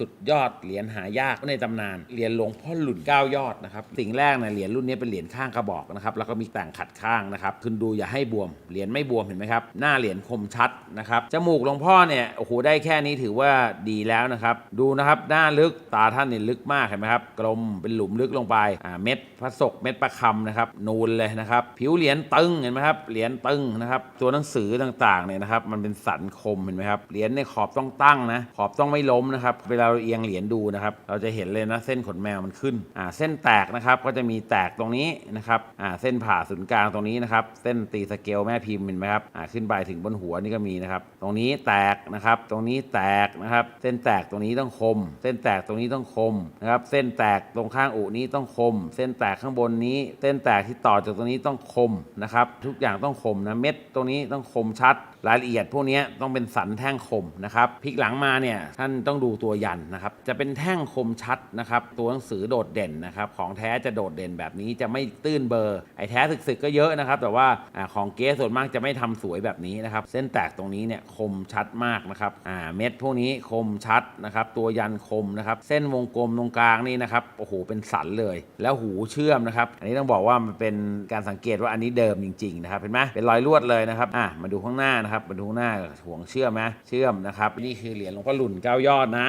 สุดยอดเหรียญหายากในตำนานเหรียญหลวงพ่อหลุนเก้ายอดนะครับสิ่งแรกนี่ยเหรียญรุ่นนี้เป็นเหรียญข้างกระบอกนะครับแล้วก็มีแต่งขัดข้างนะครับคุณดูอย่าให้บวมเหรียญไม่บวมเห็นไหมครับหน้าเหรียญคมชัดนะครับจมูกหลวงพ่อเนี่ยโอ้โหได้แค่นี้ถือว่าดีแล้วนะครับดูนะครับหน้าลึกตาท่านเนี่ยลึกมากเห็นไหมครับกลมเป็นหลุมลึกลงไปอ่าเม็ดพระศกเม็ดประคำนะครับนูนเลยนะครับผิวเหรียญตึงเห็นไหมครับเหรียญตึงนะครับตัวหนังสือต่างๆเนี่ยนะครับมันเป็นสันคมเห็นไหมครับเหรียญเนี่ยขอบต้องตั้งนะขอบต้องไม่ล้มนะครับเวลาเราเอียงเหรียญดูนะครับ เราจะเห็นเลยนะเส้นขนแมวมันขึ้นอ่าเส้นแตกนะครับก็จะมีแตกตรงนี้นะครับอ่าเส้นผ่าศูนย์กลางตรงนี้นะครับเส้นตีสเกลแม่พิมพ์เห็นไหมครับอ่าขึ้นไปถึงบนหัวนี่ก็มีนะครับตรงนี้แตกนะครับตรงนี้แตกนะครับเส้นแตกตรงนี้ต้องคม เส้นแตกตรงนี้ต้องคมนะครับเส้นแตกตรงข้างอุนี้ต้องคม เส้นแตกข้างบนนี้ เส้นแตกที่ต่อจากตรงนี้ต้องคมนะครับทุกอย่างต้องคมนะเม็ดตรงนี้ต้องคมชัด รายละเอียดพวกนี้ต้องเป็นสันแท่งคมนะครับพลิกหลังมาเนี่ยท่านต้องดูตัวยันนะครับ จะเป็นแท่งคมชัดนะครับ ตัวหนังสือโดดเด่นนะครับ ของแท้จะโดดเด่นแบบนี้จะไม่ตื้นเบอร์ ไอ้แท้สึกๆก็เยอะนะครับ แต่ว่าอของเก๊ส่วนมากจะไม่ทำสวยแบบนี้นะครับ เส้นแตกตรงนี้เนี่ยคมชัดมากนะครับ อ่า เม็ดพวกนี้คมชัดนะครับ ตัวยันคมนะครับ เส้นวงกลมตรงกลางนี่นะครับ โอ้โห เป็นสันเลย แล้วหูเชื่อมนะครับ อันนี้ต้องบอกว่ามันเป็นการสังเกตว่าอันนี้เดิมจริงๆนะครับ เห็นไหมเป็นรอยลวดเลยนะครับ อะมาดูข้างหน้านะครับ มาดูข้างหน้าห่วงเชื่อมไหมเชื่อมนะครับ นี่คือเหรียญหลวงพ่อหลุนเก้ายอดนะ